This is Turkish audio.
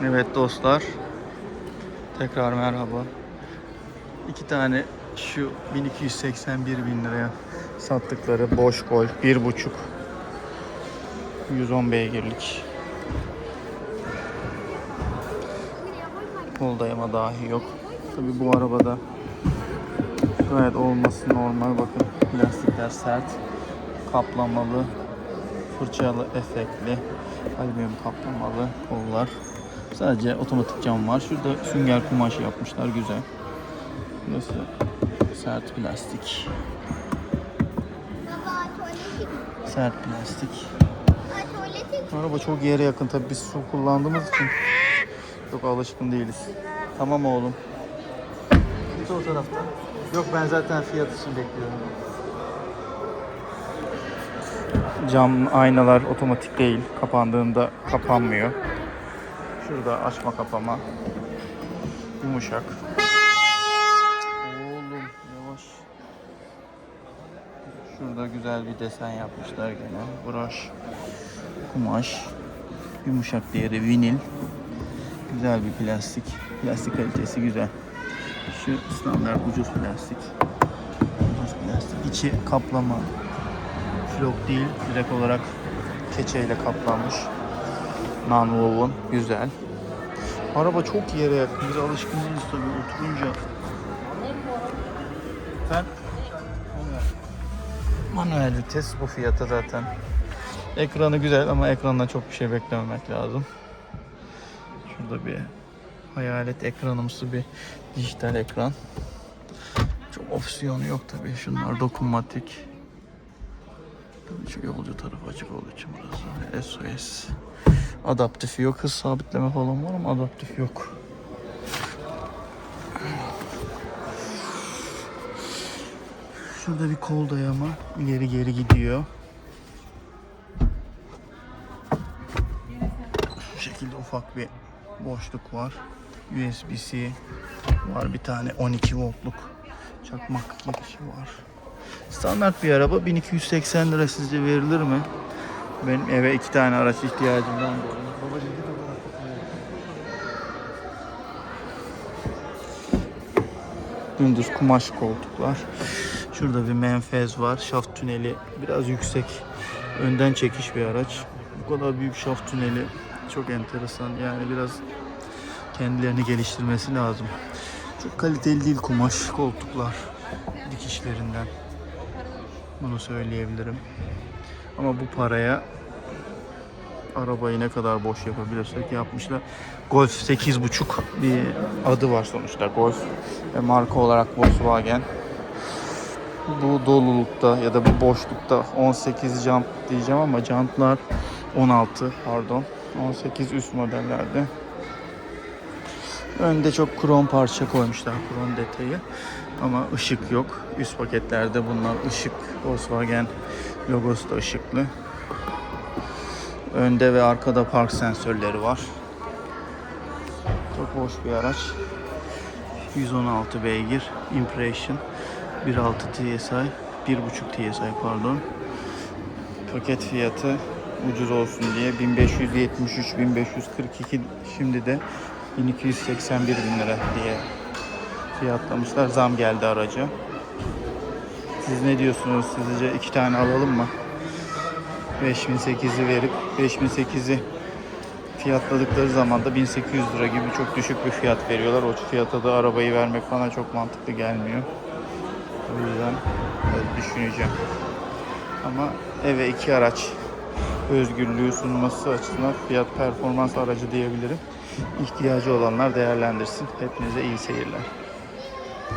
Evet dostlar. Tekrar merhaba. İki tane şu 1281 bin liraya sattıkları boş gol. Bir buçuk. 110 beygirlik. Kol dayama dahi yok. Tabi bu arabada gayet olması normal. Bakın plastikler sert. Kaplamalı. Fırçalı efektli. Alüminyum kaplamalı kollar. Sadece otomatik cam var. Şurada sünger kumaş yapmışlar. Güzel. Burası sert plastik. Sert plastik. Araba çok yere yakın. Tabii biz su kullandığımız için çok alışkın değiliz. Tamam oğlum. Git o tarafta. Yok ben zaten fiyat için bekliyorum. Cam aynalar otomatik değil. Kapandığında kapanmıyor. Şurada açma kapama. Yumuşak. Oğlum yavaş. Şurada güzel bir desen yapmışlar gene. Broş, kumaş, yumuşak diğeri vinil. Güzel bir plastik. Plastik kalitesi güzel. Şu standart ucuz plastik. Ucuz plastik. İçi kaplama. Flok değil. Direkt olarak keçeyle kaplanmış. Non-woven. Güzel. Araba çok yere yakın. Biz alışkın değiliz tabii oturunca. Ben manuel vites bu fiyata zaten. Ekranı güzel ama ekrandan çok bir şey beklememek lazım. Şurada bir hayalet ekranımsı bir dijital ekran. Çok opsiyonu yok tabii. Şunlar dokunmatik. Yolcu tarafı açık olduğu için burası. SOS. Adaptif yok. Hız sabitleme falan var ama adaptif yok. Şurada bir kol dayama. ileri geri gidiyor. Şu şekilde ufak bir boşluk var. USB-C var bir tane 12 voltluk çakmak girişi var. Standart bir araba 1280 lira sizce verilir mi? Benim eve iki tane araç ihtiyacımdan dolayı. Dümdüz kumaş koltuklar. Şurada bir menfez var. Şaft tüneli biraz yüksek. Önden çekiş bir araç. Bu kadar büyük şaft tüneli çok enteresan. Yani biraz kendilerini geliştirmesi lazım. Çok kaliteli değil kumaş koltuklar dikişlerinden. Bunu söyleyebilirim. Ama bu paraya arabayı ne kadar boş yapabilirsek yapmışlar. Golf 8.5 bir adı var sonuçta Golf ve marka olarak Volkswagen. Bu dolulukta ya da bu boşlukta 18 jant diyeceğim ama jantlar 16 pardon 18 üst modellerde. Önde çok krom parça koymuşlar krom detayı ama ışık yok. Üst paketlerde bunlar ışık Volkswagen logosu da ışıklı. Önde ve arkada park sensörleri var. Çok hoş bir araç. 116 beygir Impression 1.6 TSI 1.5 TSI pardon. Paket fiyatı ucuz olsun diye 1573 1542 şimdi de 1281 bin lira diye fiyatlamışlar. Zam geldi araca. Siz ne diyorsunuz? Sizce iki tane alalım mı? 5008'i verip 5008'i fiyatladıkları zaman da 1800 lira gibi çok düşük bir fiyat veriyorlar. O fiyata da arabayı vermek bana çok mantıklı gelmiyor. O yüzden düşüneceğim. Ama eve iki araç özgürlüğü sunması açısından fiyat performans aracı diyebilirim. İhtiyacı olanlar değerlendirsin. Hepinize iyi seyirler.